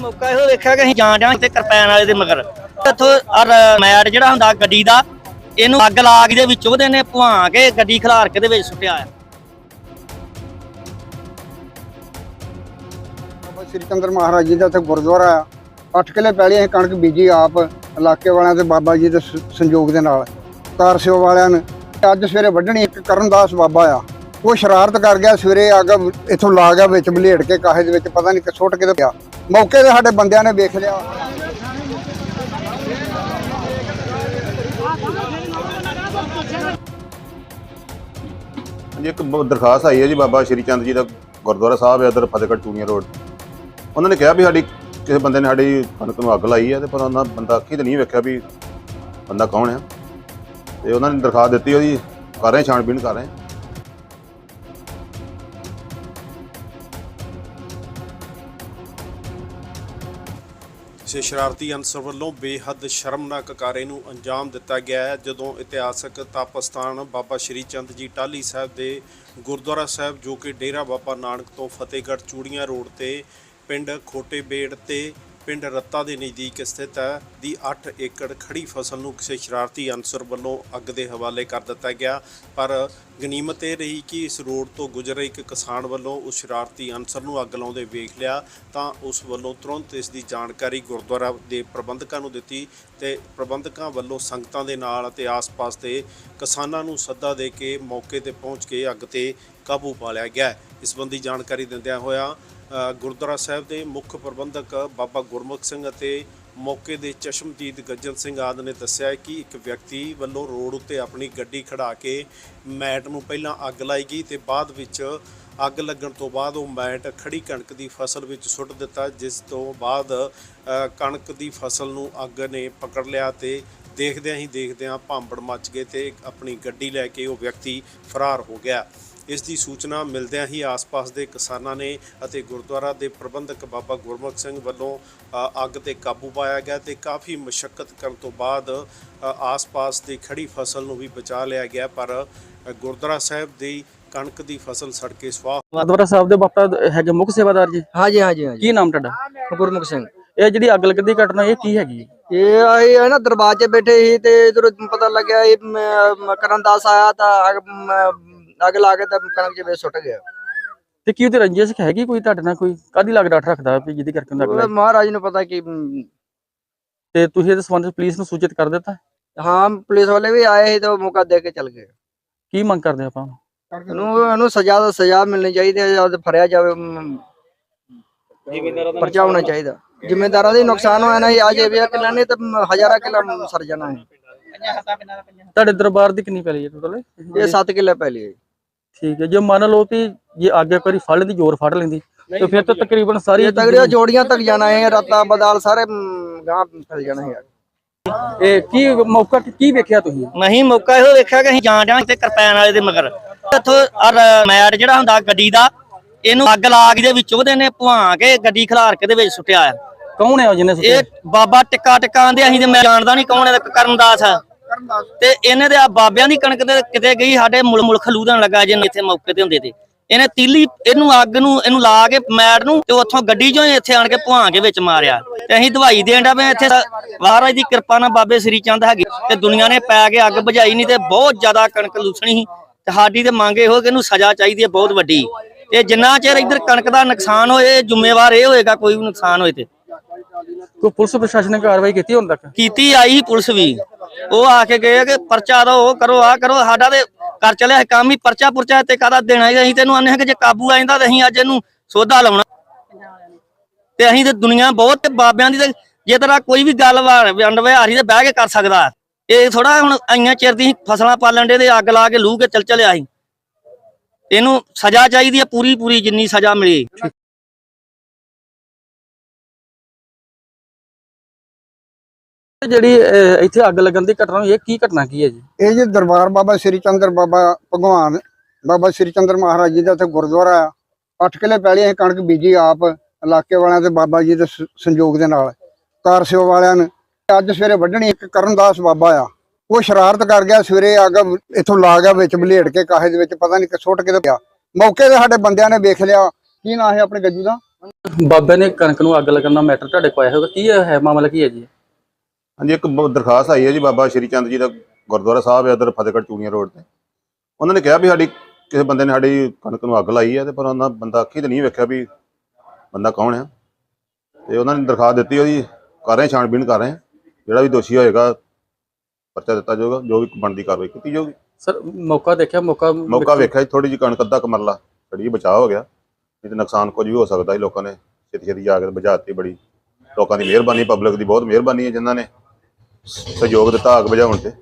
ਮੌਕਾ ਇਹੋ ਵੇਖਿਆ ਕਿ ਅਸੀਂ ਜਾਣ ਡਿਆਂ ਤੇ ਕਿਰਪਾਨ ਵਾਲੇ ਦੇ ਮਗਰ। ਇੱਥੋਂ ਮੈਟ ਜਿਹੜਾ ਹੁੰਦਾ ਗੱਡੀ ਦਾ, ਇਹਨੂੰ ਅੱਗ ਲਾ ਕੇ ਦੇ ਵਿੱਚ ਉਹਦੇ ਨੇ ਭੁਆ ਕੇ ਗੱਡੀ ਖਿਲਾਰ ਕੇ ਦੇ ਵਿੱਚ ਸੁੱਟਿਆ ਆ ਬਾਬਾ ਸ੍ਰੀ ਚੰਦਰ ਮਹਾਰਾਜ ਜੀ ਦਾ ਇੱਥੇ ਗੁਰਦੁਆਰਾ ਆ। 8 ਕਿਲੇ ਪਹਿਲੇ ਅਸੀਂ ਕਣਕ ਬੀਜੀ ਆਪ, ਇਲਾਕੇ ਵਾਲਿਆਂ ਤੇ ਬਾਬਾ ਜੀ ਦੇ ਸ- ਸੰਯੋਗ ਦੇ ਨਾਲ। ਕਾਰ ਸਿਓ ਵਾਲਿਆਂ ਨੇ ਅੱਜ ਸਵੇਰੇ ਵੱਢਣੀ ਇੱਕ ਕਰਨਦਾਸ ਬਾਬਾ ਆ। ਉਹ ਸ਼ਰਾਰਤ ਕਰ ਗਿਆ, ਸਵੇਰੇ ਅੱਗ ਇੱਥੋਂ ਲਾ ਗਿਆ ਵਿੱਚ ਬਲੇਡ ਕੇ, ਕਾਹੇ ਦੇ ਵਿੱਚ ਪਤਾ ਨਹੀਂ ਕਿ ਸੁੱਟ ਕੇ ਤੇ ਪਿਆ ਮੌਕੇ ਤੇ ਸਾਡੇ ਬੰਦਿਆਂ ਨੇ ਵੇਖ ਲਿਆ। ਜੀ ਇੱਕ ਬ- ਦਰਖਾਸਤ ਆਈ ਹੈ ਜੀ ਬਾਬਾ ਸ਼੍ਰੀ ਚੰਦ ਜੀ ਦਾ ਗੁਰਦੁਆਰਾ ਸਾਹਿਬ ਹੈ ਉਧਰ ਫਤਿਹਗੜ੍ਹ ਚੂੜੀਆਂ ਰੋਡ। ਉਹਨਾਂ ਨੇ ਕਿਹਾ ਵੀ ਸਾਡੀ ਕਿਸੇ ਬੰਦੇ ਨੇ ਸਾਡੀ ਕਣਕ ਨੂੰ ਅੱਗ ਲਾਈ ਹੈ ਤੇ ਪਰ ਉਹਨਾਂ ਬੰਦਾ ਅੱਖੀ ਤੇ ਨਹੀਂ ਵੇਖਿਆ ਵੀ ਬੰਦਾ ਕੌਣ ਹੈ। ਤੇ ਉਹਨਾਂ ਨੇ ਦਰਖਾਸਤ ਦਿੱਤੀ ਉਹਦੀ, ਕਰ ਰਹੇ ਛਾਣਬੀਣ ਕਰ ਰਹੇ ਸ਼ਰਾਰਤੀ ਅਨਸਰ ਵੱਲੋਂ ਬੇਹੱਦ ਸ਼ਰਮਨਾਕ ਕਾਰੇ ਨੂੰ ਅੰਜਾਮ ਦਿੱਤਾ ਗਿਆ ਹੈ। ਜਦੋਂ ਇਤਿਹਾਸਕ ਤਪਸਥਾਨ ਬਾਬਾ ਸ਼੍ਰੀ ਚੰਦ ਜੀ ਟਾਹਲੀ ਸਾਹਿਬ ਦੇ ਗੁਰਦੁਆਰਾ ਸਾਹਿਬ, ਜੋ ਕਿ ਡੇਰਾ ਬਾਬਾ ਨਾਨਕ ਤੋਂ ਫਤਿਹਗੜ੍ਹ ਚੂੜੀਆਂ ਰੋਡ ਤੇ ਪਿੰਡ ਖੋਟੇਬੇੜ ਤੇ ਪਿੰਡ ਰੱਤਾ ਦੇ ਨਜ਼ਦੀਕ ਸਥਿਤ ਹੈ, ਦੀ 8 ਏਕੜ ਖੜੀ ਫਸਲ ਨੂੰ ਕਿਸੇ ਸ਼ਰਾਰਤੀ ਅਨਸਰ ਵੱਲੋਂ ਅੱਗ ਦੇ ਹਵਾਲੇ ਕਰ ਦਿੱਤਾ ਗਿਆ। ਪਰ ਗਨੀਮਤ ਇਹ ਰਹੀ ਕਿ ਇਸ ਰੋਡ ਤੋਂ ਗੁਜ਼ਰ ਇੱਕ ਕਿਸਾਨ ਵੱਲੋਂ ਉਸ ਸ਼ਰਾਰਤੀ ਅਨਸਰ ਨੂੰ ਅੱਗ ਲਾਉਂਦੇ ਵੇਖ ਲਿਆ ਤਾਂ ਉਸ ਵੱਲੋਂ ਤੁਰੰਤ ਇਸ ਦੀ ਜਾਣਕਾਰੀ ਗੁਰਦੁਆਰਾ ਦੇ ਪ੍ਰਬੰਧਕਾਂ ਨੂੰ ਦਿੱਤੀ ਤੇ ਪ੍ਰਬੰਧਕਾਂ ਵੱਲੋਂ ਸੰਗਤਾਂ ਦੇ ਨਾਲ ਅਤੇ ਆਸ-ਪਾਸ ਦੇ ਕਿਸਾਨਾਂ ਨੂੰ ਸੱਦਾ ਦੇ ਕੇ ਮੌਕੇ ਤੇ ਪਹੁੰਚ ਕੇ ਅੱਗ ਤੇ ਕਾਬੂ ਪਾ ਲਿਆ ਗਿਆ। ਇਸ ਸੰਬੰਧੀ ਜਾਣਕਾਰੀ ਦਿੰਦਿਆਂ ਹੋਇਆ ਗੁਰਦੁਆਰਾ ਸਾਹਿਬ ਦੇ ਮੁੱਖ ਪ੍ਰਬੰਧਕ ਬਾਬਾ ਗੁਰਮੁਖ ਸਿੰਘ ਅਤੇ ਮੌਕੇ ਦੇ ਚਸ਼ਮਦੀਦ ਗੱਜਨ ਸਿੰਘ ਆਦਿ ਨੇ ਦੱਸਿਆ ਕਿ ਇੱਕ ਵਿਅਕਤੀ ਵੱਲੋਂ ਰੋਡ ਉੱਤੇ ਆਪਣੀ ਗੱਡੀ ਖੜਾ ਕੇ ਮੈਟ ਨੂੰ ਪਹਿਲਾਂ ਅੱਗ ਲਾਈ ਗਈ ਤੇ ਬਾਅਦ ਵਿੱਚ ਅੱਗ ਲੱਗਣ ਤੋਂ ਬਾਅਦ ਉਹ ਮੈਟ ਖੜੀ ਕਣਕ ਦੀ ਫਸਲ ਵਿੱਚ ਸੁੱਟ ਦਿੱਤਾ, ਜਿਸ ਤੋਂ ਬਾਅਦ ਕਣਕ ਦੀ ਫਸਲ ਨੂੰ ਅੱਗ ਨੇ ਪਕੜ ਲਿਆ ਤੇ ਦੇਖਦਿਆਂ ਹੀ ਦੇਖਦਿਆਂ ਭਾਂਬੜ ਮੱਚ ਗਏ ਤੇ ਆਪਣੀ ਗੱਡੀ ਲੈ ਕੇ ਉਹ ਵਿਅਕਤੀ ਫਰਾਰ ਹੋ ਗਿਆ। ਇਸ ਦੀ ਸੂਚਨਾ ਮਿਲਦਿਆਂ ਹੀ ਆਸ-ਪਾਸ ਦੇ ਕਿਸਾਨਾਂ ਨੇ ਅਤੇ ਗੁਰਦੁਆਰਾ ਦੇ ਪ੍ਰਬੰਧਕ ਬਾਬਾ ਗੁਰਮੁਖ ਸਿੰਘ ਵੱਲੋਂ ਅੱਗ ਤੇ ਕਾਬੂ ਪਾਇਆ ਗਿਆ ਤੇ ਕਾਫੀ ਮਸ਼ੱਕਤ ਕਰਨ ਤੋਂ ਬਾਅਦ ਆਸ-ਪਾਸ ਦੀ ਖੜੀ ਫਸਲ ਨੂੰ ਵੀ ਬਚਾ ਲਿਆ ਗਿਆ ਪਰ ਗੁਰਦੁਆਰਾ ਸਾਹਿਬ ਦੀ ਕਣਕ ਦੀ ਫਸਲ ਸੜ ਕੇ ਸਵਾਹ ਗੁਰਦੁਆਰਾ ਸਾਹਿਬ ਦੇ ਬਾਪਾ ਹੈਗੇ ਮੁੱਖ ਸੇਵਾਦਾਰ ਜੀ? ਹਾਂਜੀ ਹਾਂਜੀ ਹਾਂਜੀ। ਕੀ ਨਾਮ ਤੁਹਾਡਾ? ਗੁਰਮੁਖ ਸਿੰਘ। ਇਹ ਜਿਹੜੀ ਅੱਗ ਲੱਗਦੀ ਘਟਨਾ ਇਹ ਕੀ ਹੈਗੀ? ਇਹ ਆਏ ਹੈ ਨਾ ਦਰਬਾਰ 'ਚ ਬੈਠੇ ਸੀ ਤੇ ਇਧਰ ਪਤਾ ਲੱਗਿਆ ਇਹ ਮ- ਕਰਨ ਦਾਸ ਆਇਆ ਤਾਂ ਅੱਗ ਮ- ਲਾ ਕੇ ਤਾਂ ਕਣਕ ਵਿੱਚ ਸੁੱਟ ਗਿਆ। ਤੇ ਕੀ ਉਹਦੀ ਰੰਜਿਸ਼ ਹੈਗੀ ਕੋਈ ਤੁਹਾਡੇ ਨਾਲ ਕੋਈ? ਕਾਦੀ ਲੱਗ ਡਾਟ ਰੱਖਦਾ ਵੀ ਜਿਹਦੀ ਕਰਕੇ ਉਹਨੂੰ ਅੱਗ ਉਹ ਲੱਗੀ ਮਹਾਰਾਜ ਨੂੰ ਪਤਾ ਕਿ ਮ, ਤੇ ਤੁਸੀਂ ਇਹਦੇ ਸੰਬੰਧ ਵਿੱਚ ਪੁਲਿਸ ਨੂੰ ਸੂਚਿਤ ਕਰ ਦਿੱਤਾ? ਹਾਂ ਪੁਲਿਸ ਵਾਲੇ ਵੀ ਆਏ ਸੀ ਤੇ ਮੌਕਾ ਦੇ ਕੇ ਚਲ ਗਏ। ਕੀ ਮੰਗ ਕਰਦੇ ਆਪਾਂ ਉਹਨੂੰ? ਉਹਨੂੰ ਸਜ਼ਾ ਦਾ ਸਜ਼ਾ ਮਿਲਣੀ ਚਾਹੀਦੀ ਹੈ ਜਾਂ ਉਹਦੇ ਫੜਿਆ ਜਾਵੇ ਮ, ਪਰਚਾ ਹੋਣਾ ਚਾਹੀਦਾ। ਜ਼ਿੰਮੇਦਾਰਾਂ ਦੇ ਨੁਕਸਾਨ ਹੋਇਆ ਨਾ ਅੱਜ ਇਹ ਕਿਲਾ ਨੇ ਤਾਂ ਮ, ਹਜ਼ਾਰਾਂ ਕਿਲਾ ਸਰ ਜਾਣਾ। ਹੈ ਤੁਹਾਡੇ ਦਰਬਾਰ ਦੀ ਕਿੰਨੀ ਪੈਲੀ ਹੈ ਟੋਟਲ ਇਹ 7 ਕਿੱਲੇ ਪਹਿਲੀ ਹੈ ਠੀਕ ਹੈ ਜੇ ਮੰਨ ਲਓ ਕਿ ਜੇ ਅੱਗ ਇੱਕ ਵਾਰੀ ਫੜ ਲੈਂਦੀ ਜ਼ੋਰ ਫੜ ਲੈਂਦੀ ਤੇ ਫਿਰ ਤਾਂ ਤਕਰੀਬਨ ਸਾਰੀ ਇਹ ਤਗੜੀਆਂ ਜੋੜੀਆਂ ਤੱਕ ਜਾਣਾ ਹੈ ਰਾਤਾਂ ਬਦਾਲ ਸਾਰੇ ਗਾਂ ਫੈਲ ਜਾਣਾ ਹੈ। ਇਹ ਕੀ ਮੌਕਾ ਕੀ- ਵੇਖਿਆ ਤੁਸੀਂ? ਨਹੀਂ ਮੌਕਾ ਇਹੋ ਵੇਖਿਆ ਕਿ ਅਸੀਂ ਜਾਣ ਡਿਆਂ ਤੇ ਕਿਰਪਾਨ ਵਾਲੇ ਦੇ ਮਗਰ। ਇੱਥੋਂ ਅਰ ਮੈਟ ਜਿਹੜਾ ਹੁੰਦਾ ਗੱਡੀ ਦਾ ਇਹਨੂੰ ਅੱਗ ਲਾ ਕੇ ਦੇ ਵਿੱਚ ਉਹਦੇ ਨੇ ਭੁਆ ਕੇ ਗੱਡੀ ਖਿਲਾਰ ਕੇ ਦੇ ਵਿੱਚ ਸੁੱਟਿਆ ਆ। ਕੌਣ ਹੈ ਉਹ ਜਿਹਨੇ ਸੁੱਟਿਆ? ਇਹ ਬਾਬਾ ਟਿੱਕਾ ਟਿੱਕਾ ਆਂਦੇ ਅਸੀਂ ਤੇ ਮੈਂ ਜਾਣਦਾ ਨਹੀਂ ਕੌਣ ਹੈ ਕਰਨਦਾਸ ਆ। ਤੇ ਇਹਨੇ ਦੇ ਆ ਬਾਬਿਆਂ ਦੀ ਕਣਕ ਤੇ ਕਿਤੇ ਗਈ ਸਾਡੇ ਮੁਲ ਮੁਲ ਖਲੂਦਣ ਲੱਗਾ ਜੇ ਇੱਥੇ ਮੌਕੇ ਤੇ ਹੁੰਦੇ ਤੇ। ਇਹਨੇ ਤੀਲੀ ਇਹਨੂੰ ਅੱਗ ਨੂੰ ਇਹਨੂੰ ਲਾ ਕੇ ਮੈਟ ਨੂੰ ਤੇ ਉੱਥੋਂ ਗੱਡੀ ਚੋਂ ਹੀ ਇੱਥੇ ਆਣ ਕੇ ਭੁਆ ਕੇ ਵਿੱਚ ਮਾਰਿਆ। ਤੇ ਅਸੀਂ ਦਵਾਈ ਦੇਣ ਦਾ ਮੈਂ ਇੱਥੇ ਮਹਾਰਾਜ ਦੀ ਕਿਰਪਾ ਨਾਲ ਬਾਬੇ ਸ੍ਰੀ ਚੰਦ ਹੈਗੇ। ਤੇ ਦੁਨੀਆ ਨੇ ਪੈ ਕੇ ਅੱਗ ਬੁਝਾਈ ਨਹੀਂ ਤੇ ਬਹੁਤ ਜ਼ਿਆਦਾ ਕਣਕ ਲੂਸਣੀ ਸੀ। ਤੇ ਸਾਡੀ ਤੇ ਮੰਗ ਇਹੋ ਕਿ ਇਹਨੂੰ ਸਜ਼ਾ ਚਾਹੀਦੀ ਹੈ ਬਹੁਤ ਵੱਡੀ। ਤੇ ਜਿੰਨਾ ਚਿਰ ਇੱਧਰ ਕਣਕ ਦਾ ਨੁਕਸਾਨ ਹੋਏ ਜ਼ਿੰਮੇਵਾਰ ਇਹ ਹੋਏਗਾ ਕੋਈ ਵੀ ਨੁਕਸਾਨ ਹੋਏ ਤੇ। ਕੋਈ ਪੁਲਿਸ ਪ੍ਰਸ਼ਾਸਨ ਨੇ ਕਾਰਵਾਈ ਕੀਤੀ ਹੁਣ ਤੱਕ? ਕੀਤੀ ਆਈ ਪੁਲਿਸ ਵੀ। ਉਹ ਆ ਕੇ ਗਏ ਕਿ ਪਰਚਾ ਦੋ ਕਰੋ ਆ ਕਰੋ, ਸਾਡਾ ਤੇ ਕਰ ਚਲਿਆ ਕੰਮ ਹੀ, ਪਰਚਾ ਪੁਰਚਾ ਤੇ ਕਾਦਾ ਦੇਣਾ ਹੀ, ਅਸੀਂ ਤੈਨੂੰ ਆਨੇ ਕਿ ਜੇ ਕਾਬੂ ਆ ਜਾਂਦਾ ਤੇ ਅਸੀਂ ਅੱਜ ਇਹਨੂੰ ਸੋਧਾ ਲਾਉਣਾ। ਤੇ ਅਸੀਂ ਤੇ ਦੁਨੀਆ ਬਹੁਤ ਬਾਬਿਆਂ ਦੀ ਤੇ ਜੇ ਤੇਰਾ ਕੋਈ ਵੀ ਗੱਲ ਵੰਡ ਤੇ ਬਹਿ ਕੇ ਕਰ ਸਕਦਾ। ਇਹ ਥੋੜਾ ਹੁਣ ਆਈਆਂ ਚਿਰ ਦੀ ਫਸਲਾਂ ਪਾਲਣ ਦੇ ਤੇ ਅੱਗ ਲਾ ਕੇ ਲੂ ਕੇ ਚਲ ਚਲਿਆ ਸੀ। ਇਹਨੂੰ ਸਜ਼ਾ ਚਾਹੀਦੀ ਹੈ ਪੂਰੀ ਪੂਰੀ ਜਿੰਨੀ ਸਜ਼ਾ ਮਿਲੇ। ਜਿਹੜੀ ਇੱਥੇ ਅੱਗ ਲੱਗਣ ਦੀ ਘਟਨਾ ਹੋਈ ਹੈ ਕੀ ਘਟਨਾ ਕੀ ਹੈ ਜੀ? ਇਹ ਜੀ ਦਰਬਾਰ ਬਾਬਾ ਸ੍ਰੀ ਚੰਦਰ ਬਾਬਾ ਭਗਵਾਨ ਬਾਬਾ ਸ੍ਰੀ ਚੰਦਰ ਮਹਾਰਾਜ ਜੀ ਦਾ ਇੱਥੇ ਗੁਰਦੁਆਰਾ ਆ। 8 ਕਿਲੇ ਪਹਿਲੇ ਅਸੀਂ ਕਣਕ ਬੀਜੀ ਆਪ ਇਲਾਕੇ ਵਾਲਿਆਂ ਤੇ ਬਾਬਾ ਜੀ ਦੇ ਸੰਯੋਗ ਦੇ ਨਾਲ। ਕਾਰ ਸਿਓ ਵਾਲਿਆਂ ਨੇ ਅੱਜ ਸਵੇਰੇ ਵੱਢਣੀ ਇੱਕ ਕਰਨਦਾਸ ਬਾਬਾ ਆ। ਉਹ ਸ਼ਰਾਰਤ ਕਰ ਗਿਆ ਸਵੇਰੇ ਅੱਗ ਇੱਥੋਂ ਲਾ ਗਿਆ ਵਿੱਚ ਬਲੇਡ ਕੇ ਕਾਹੇ ਦੇ ਵਿੱਚ ਪਤਾ ਨਹੀਂ ਕਿ ਸੁੱਟ ਕੇ ਪਿਆ। ਮੌਕੇ ਤੇ ਸਾਡੇ ਬੰਦਿਆਂ ਨੇ ਵੇਖ ਲਿਆ। ਕੀ ਨਾਂ ਹੈ ਆਪਣੇ ਗੱਜੂ ਦਾ? ਬਾਬੇ ਨੇ ਕਣਕ ਨੂੰ ਅੱਗ ਲੱਗਣ ਦਾ ਮੈਟਰ ਤੁਹਾਡੇ ਕੋਲ ਆਇਆ ਹੋਗਾ ਕੀ ਹੈ ਮਾਮਲਾ ਕੀ ਹੈ ਜੀ? ਹਾਂਜੀ ਇੱਕ ਬ- ਦਰਖਾਸਤ ਆਈ ਹੈ ਜੀ ਬਾਬਾ ਸ਼੍ਰੀ ਚੰਦ ਜੀ ਦਾ ਗੁਰਦੁਆਰਾ ਸਾਹਿਬ ਹੈ ਇੱਧਰ ਫਤਿਹਗੜ੍ਹ ਚੂੜੀਆਂ ਰੋਡ ਤੇ। ਉਹਨਾਂ ਨੇ ਕਿਹਾ ਵੀ ਸਾਡੀ ਕਿਸੇ ਬੰਦੇ ਨੇ ਸਾਡੀ ਕਣਕ ਨੂੰ ਅੱਗ ਲਾਈ ਹੈ ਤੇ ਪਰ ਉਹਨਾਂ ਬੰਦਾ ਅੱਖੀ ਤੇ ਨਹੀਂ ਵੇਖਿਆ ਵੀ ਬੰਦਾ ਕੌਣ ਹੈ। ਤੇ ਉਹਨਾਂ ਨੇ ਦਰਖਾਸਤ ਦਿੱਤੀ ਉਹਦੀ ਕਰ ਰਹੇ ਛਾਣਬੀਣ ਕਰ ਰਹੇ ਹਾਂ। ਜਿਹੜਾ ਵੀ ਦੋਸ਼ੀ ਹੋਏਗਾ ਪਰਚਾ ਦਿੱਤਾ ਜਾਊਗਾ ਜੋ ਵੀ ਬਣਦੀ ਕਾਰਵਾਈ ਕੀਤੀ ਜਾਊਗੀ। ਸਰ ਮੌਕਾ ਦੇਖਿਆ ਮੌਕਾ ਮੌਕਾ ਵੇਖਿਆ ਥੋੜੀ ਜਿਹੀ ਕਣਕ ਅੱਧਾ ਕਮਰਲਾ। ਥੋੜੀ ਜਿਹੀ ਬਚਾਅ ਹੋ ਗਿਆ। ਨਹੀਂ ਤੇ ਨੁਕਸਾਨ ਕੁਝ ਵੀ ਹੋ ਸਕਦਾ ਸੀ ਲੋਕਾਂ ਨੇ। ਛੇਤੀ ਛੇਤੀ ਜਾ ਕੇ ਬੁਝਾਤੀ ਬੜੀ। ਲੋਕਾਂ ਦੀ ਮਿਹਰਬਾਨੀ ਪਬਲਿਕ ਦੀ ਬਹੁਤ ਮਿਹਰਬਾਨੀ ਹੈ ਜਿਨ੍ਹਾਂ ਨੇ। ਸਹਿਯੋਗ ਦਿੱਤਾ ਅੱਗ ਬੁਝਾਉਣ ਚ